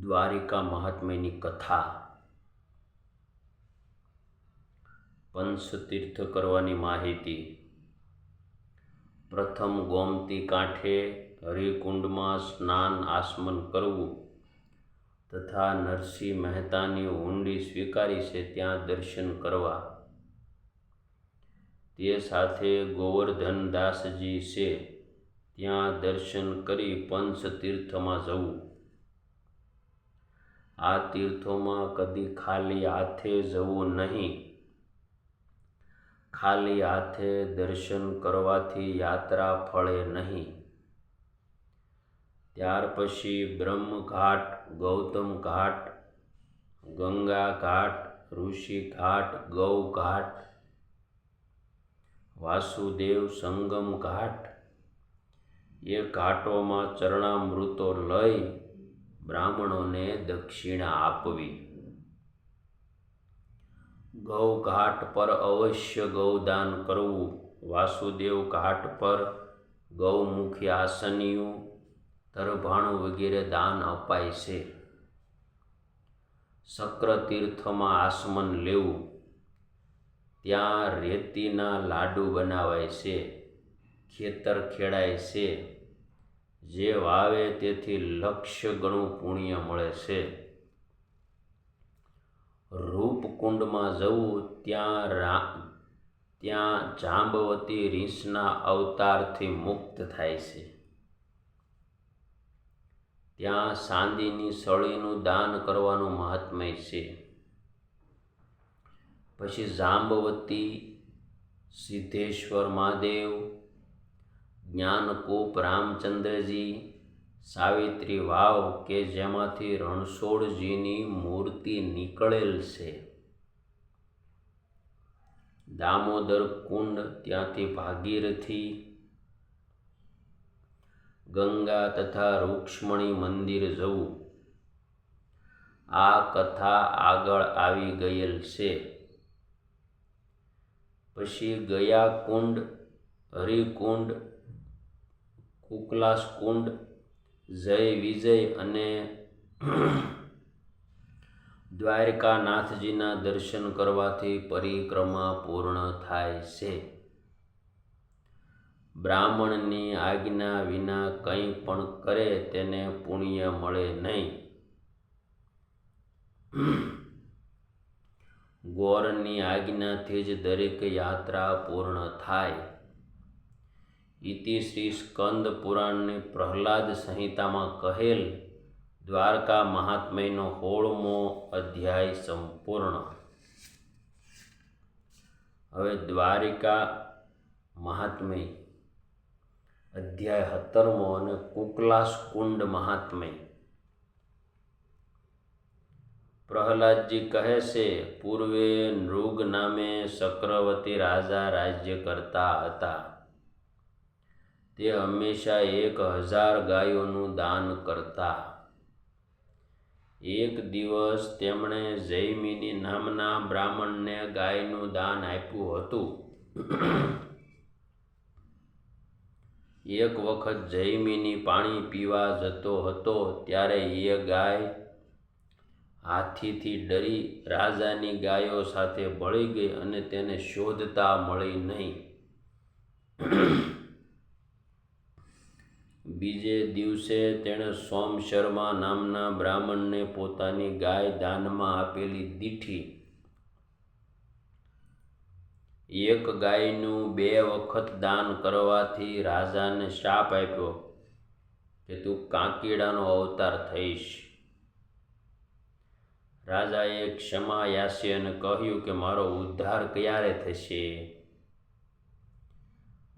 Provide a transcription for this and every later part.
દ્વારિકા મહાત્મ્યની કથા. પંચતીર્થ કરવાની માહિતી. પ્રથમ ગોમતી કાંઠે હરિકુંડમાં સ્નાન આસમન કરવું તથા નરસિંહ મહેતાની ઊંડી સ્વીકારી છે ત્યાં દર્શન કરવા. તે સાથે ગોવર્ધનદાસજી છે, ત્યાં દર્શન કરી પંચતીર્થમાં જવું. આ તીર્થોમાં કદી ખાલી હાથે જવું નહીં. ખાલી હાથે દર્શન કરવાથી યાત્રા ફળે નહીં. ત્યાર પછી બ્રહ્મઘાટ ગૌતમ ઘાટ, ગંગા ઘાટ, ઋષિ ઘાટ, ગૌ વાસુદેવ સંગમ ઘાટ, એ ઘાટોમાં ચરણામૃતો લઈ બ્રાહ્મણોને દક્ષિણા આપવી. ગૌ ઘાટ પર અવશ્ય ગૌદાન કરવું. વાસુદેવ ઘાટ પર ગૌમુખી આસનિયું તરભાણું વગેરે દાન અપાય છે. શક્રતીર્થમાં આસમન લેવું. ત્યાં રેતીના લાડુ બનાવાય છે, ખેતર ખેડાય છે જે વાવે તેથી લક્ષ્ય ગણું પુણ્ય મળે છે. રૂપકુંડમાં જવું ત્યાં ત્યાં જાંબવતી રીંછના અવતારથી મુક્ત થાય છે. ત્યાં ચાંદીની સળીનું દાન કરવાનું મહાત્મય છે. પછી જાંબવતી સિદ્ધેશ્વર મહાદેવ જ્ઞાનકૂપ રામચંદ્રજી, સાવિત્રી વાવ કે જેમાંથી રણછોડજીની મૂર્તિ નીકળેલ છે. દામોદર કુંડ ત્યાંથી ભાગીરથી ગંગા તથા રૂક્ષ્મણી મંદિર જવું. આ કથા આગળ આવી ગયેલ છે. પછી ગયા કુંડ, હરિકુંડ કુકલાસ કુંડ જય વિજય અને દ્વારકાનાથજીના દર્શન કરવાથી પરિક્રમા પૂર્ણ થાય છે. બ્રાહ્મણની આજ્ઞા વિના કંઈ પણ કરે તેને પુણ્ય મળે નહીં. ગોરની આજ્ઞાથી જ દરેક યાત્રા પૂર્ણ થાય. ઇતિ શ્રી સ્કંદ પુરાણની પ્રહલાદ સંહિતામાં કહેલ દ્વારકા મહાત્મયનો હોળમો અધ્યાય સંપૂર્ણ. હવે દ્વારિકા મહાત્મય, અધ્યાય હતરમો અને કુકલાસ કુંડ મહાત્મય. પ્રહલાદજી કહે છે, પૂર્વે નૃગ નામે ચક્રવર્તી રાજા રાજ્ય કરતા હતા. તે હંમેશા એક હજાર ગાયોનું દાન કરતા. એક દિવસ તેમણે જૈમિની નામના બ્રાહ્મણને ગાયનું દાન આપ્યું હતું. એક વખત જૈમિની પાણી પીવા જતો હતો ત્યારે એ ગાય હાથીથી ડરી રાજાની ગાયો સાથે ભળી ગઈ અને તેને શોધતા મળી નહીં. બીજે દિવસે તેણે સોમ શર્મા નામના બ્રાહ્મણને પોતાની ગાય દાનમાં આપેલી દીઠી એક ગાયનું બે વખત દાન કરવાથી રાજાને શાપ આપ્યો કે તું કાંકીડાનો અવતાર થઈશ. રાજાએ ક્ષમા યાસી કહ્યું કે મારો ઉદ્ધાર ક્યારે થશે?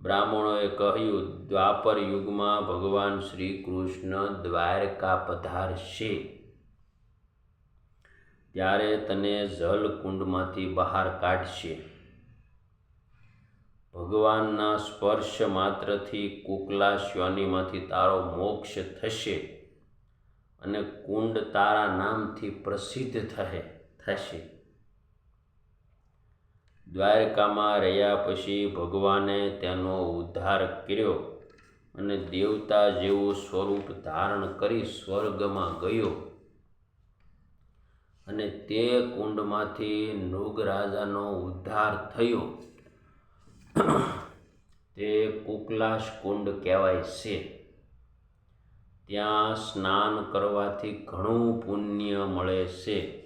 બ્રાહ્મણોએ કહ્યું, દ્વાપર યુગમાં ભગવાન શ્રી કૃષ્ણ દ્વારકા પધારશે. ત્યારે તને જલકુંડમાંથી બહાર કાઢશે. ભગવાનના સ્પર્શ માત્રથી કુકલા શ્વાનીમાંથી તારો મોક્ષ થશે અને કુંડ તારા નામથી પ્રસિદ્ધ થશે થશે. દ્વારકામાં રહ્યા પછી ભગવાને તેનો ઉદ્ધાર કર્યો અને દેવતા જેવું સ્વરૂપ ધારણ કરી સ્વર્ગમાં ગયો. અને તે કુંડમાંથી નૃગરાજાનો ઉદ્ધાર થયો. તે કુકલાશ કુંડ કહેવાય છે. ત્યાં સ્નાન કરવાથી ઘણું પુણ્ય મળે છે.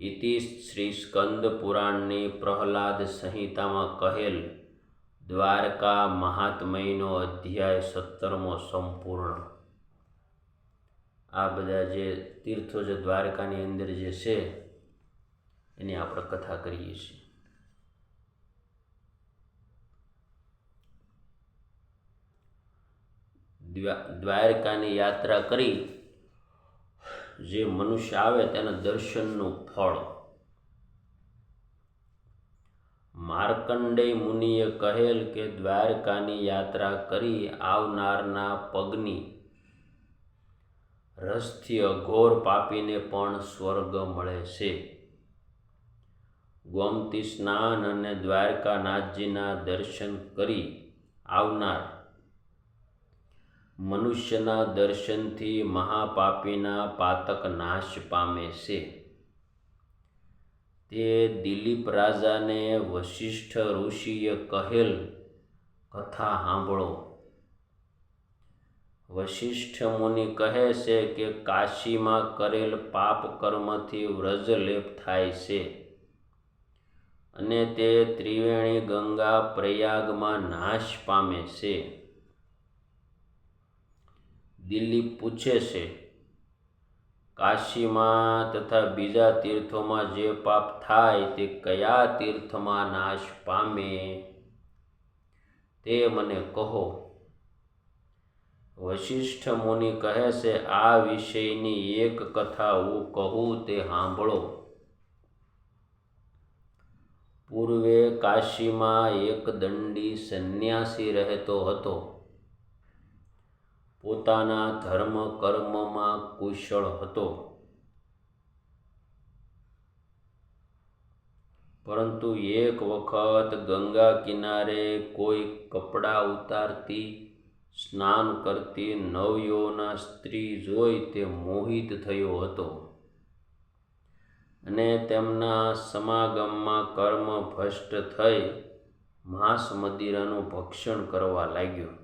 ઇતિ શ્રી સ્કંદ પુરાણની પ્રહલાદ સંહિતામાં કહેલ, દ્વારકા મહાત્મયનો અધ્યાય સત્તરમો સંપૂર્ણ. આ બધા જે તીર્થો જે દ્વારકાની અંદર જે છે, એની આપણે કથા કરીએ છીએ. દ્વારકાની યાત્રા કરી જે મનુષ્ય આવે તેના દર્શનનું ફળ. માર્કંડેય મુનિએ કહેલ કે દ્વારકાની યાત્રા કરી આવનારના પગની રસથી અઘોર પાપીને પણ સ્વર્ગ મળે છે. ગોમતી સ્નાન અને દ્વારકાનાથજીના દર્શન કરી આવનાર મનુષ્યના દર્શનથી મહાપાપીના પાતક નાશ પામે છે. તે દિલીપ રાજાને વશિષ્ઠ ઋષિએ કહેલ કથા સાંભળો. વશિષ્ઠ મુનિ કહે છે કે કાશીમાં કરેલ પાપ કર્મથી વ્રજલેપ થાય છે અને તે ત્રિવેણી ગંગા પ્રયાગમાં નાશ પામે છે. દિલીપ પૂછે છે. કાશીમાં તથા બીજા તીર્થોમાં જે પાપ થાય તે કયા તીર્થમાં નાશ પામે તે મને કહો. વશિષ્ઠ મુનિ કહે છે, આ વિષયની એક કથા હું કહું તે સાંભળો. પૂર્વે કાશીમાં એક દંડી સંન્યાસી રહેતો હતો. પોતાના ધર્મ કર્મમાં કુશળ હતો. પરંતુ એક વખત ગંગા કિનારે કોઈ કપડાં ઉતારતી, સ્નાન કરતી નવયોના સ્ત્રી જોઈ તે મોહિત થયો હતો અને તેમના સમાગમમાં કર્મ ભ્રષ્ટ થઈ માંસ મદિરાનું ભક્ષણ કરવા લાગ્યો.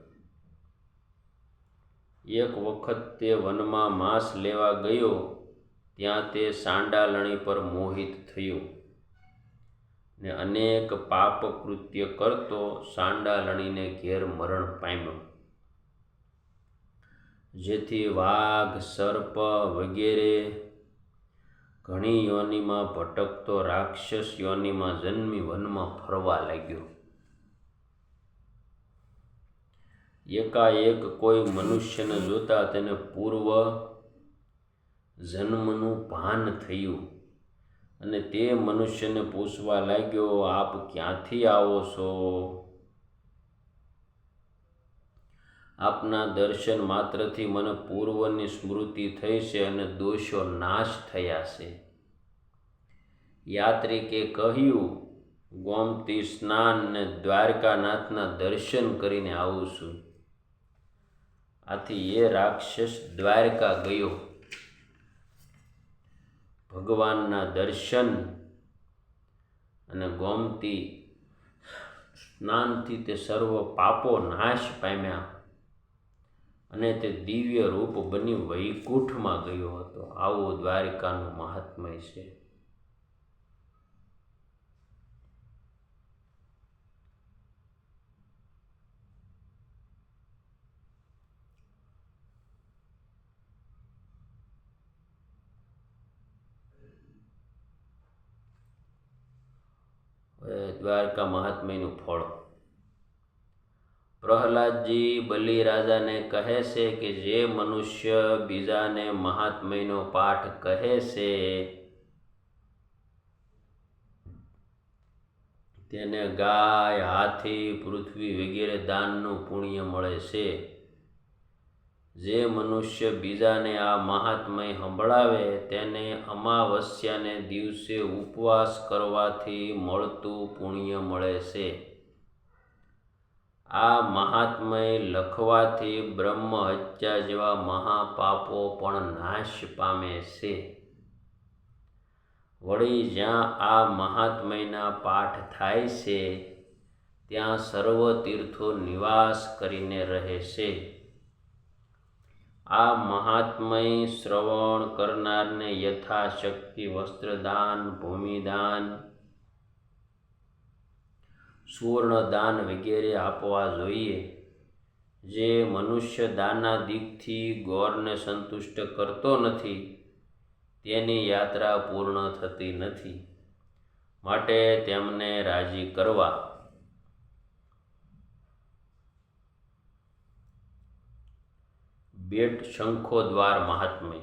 એક વખત તે વનમાં માંસ લેવા ગયો, ત્યાં તે સાંડાલણી પર મોહિત થયો ને અનેક પાપ કૃત્ય કરતો સાંડાલણીને ઘેર મરણ પામ્યો. જેથી વાઘ, સર્પ વગેરે ઘણી યોનિમાં ભટકતો રાક્ષસ યોનિમાં જન્મી વનમાં ફરવા લાગ્યો. એકાએક કોઈ મનુષ્યને જોતા તેને પૂર્વ જન્મનું ભાન થયું અને તે મનુષ્યને પૂછવા લાગ્યો, આપ ક્યાંથી આવો છો? આપના દર્શન માત્રથી મને પૂર્વની સ્મૃતિ થઈ છે અને દોષો નાશ થયા છે. યાત્રિકે કહ્યું, ગોમતી સ્નાન ને દ્વારકાનાથના દર્શન કરીને આવું છું. આથી એ રાક્ષસ દ્વારકા ગયો. ભગવાનના દર્શન અને ગોમતી સ્નાનથી તે સર્વ પાપો નાશ પામ્યા અને તે દિવ્ય રૂપ બની વૈકુંઠમાં ગયો હતો. આવો દ્વારિકાનું મહાત્મય છે. દ્વારકા મહાત્મયનું ફળ. પ્રહલાદજી બલિરાજાને કહે છે કે જે મનુષ્ય બીજાને મહાત્મયનો પાઠ કહે છે, તેને ગાય, હાથી, પૃથ્વી વગેરે દાનનું પુણ્ય મળે છે. જે મનુષ્ય બીજાને આ મહાત્મય સંભળાવે તેને અમાવસ્યાને દિવસે ઉપવાસ કરવાથી મળતું પુણ્ય મળે છે. આ મહાત્મય લખવાથી બ્રહ્મ હત્યા જેવા મહાપાપો પણ નાશ પામે છે. વળી જ્યાં આ મહાત્મયના પાઠ થાય છે, ત્યાં સર્વ તીર્થો નિવાસ કરીને રહે છે. આ મહાત્મય શ્રવણ કરનારને યથાશક્તિ, વસ્ત્રદાન, ભૂમિદાન, સુવર્ણદાન વગેરે આપવા જોઈએ. જે મનુષ્ય દાનાદિકથી ગોરને સંતુષ્ટ કરતો નથી, તેની યાત્રા પૂર્ણ થતી નથી. માટે તેમને રાજી કરવા બેટ શંખો દ્વાર મહાત્મય.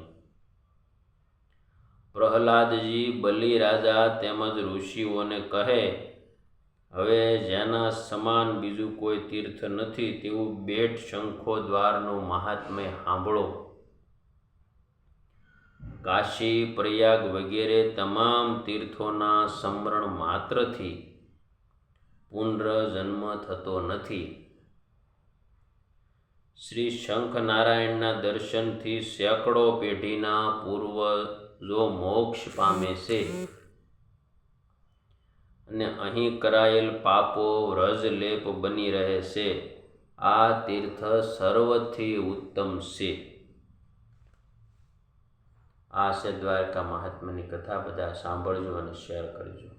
પ્રહલાદજી બલિ રાજા તેમજ ઋષિઓને કહે, હવે જેના સમાન બીજું કોઈ તીર્થ નથી તેવું બેટ શંખો દ્વારનું મહાત્મ્ય સાંભળો. કાશી, પ્રયાગ વગેરે તમામ તીર્થોના સમરણ માત્રથી પુનર્જન્મ થતો નથી. શ્રી શંખનારાયણના દર્શનથી સેંકડો પેઢીના પૂર્વજો મોક્ષ પામે છે. અને અહીં કરાયેલ પાપો વ્રજલેપ બની રહે છે. આ તીર્થ સર્વથી ઉત્તમ છે. આ છે દ્વારકા મહાત્માની કથા. બધા સાંભળજો અને શેર કરજો.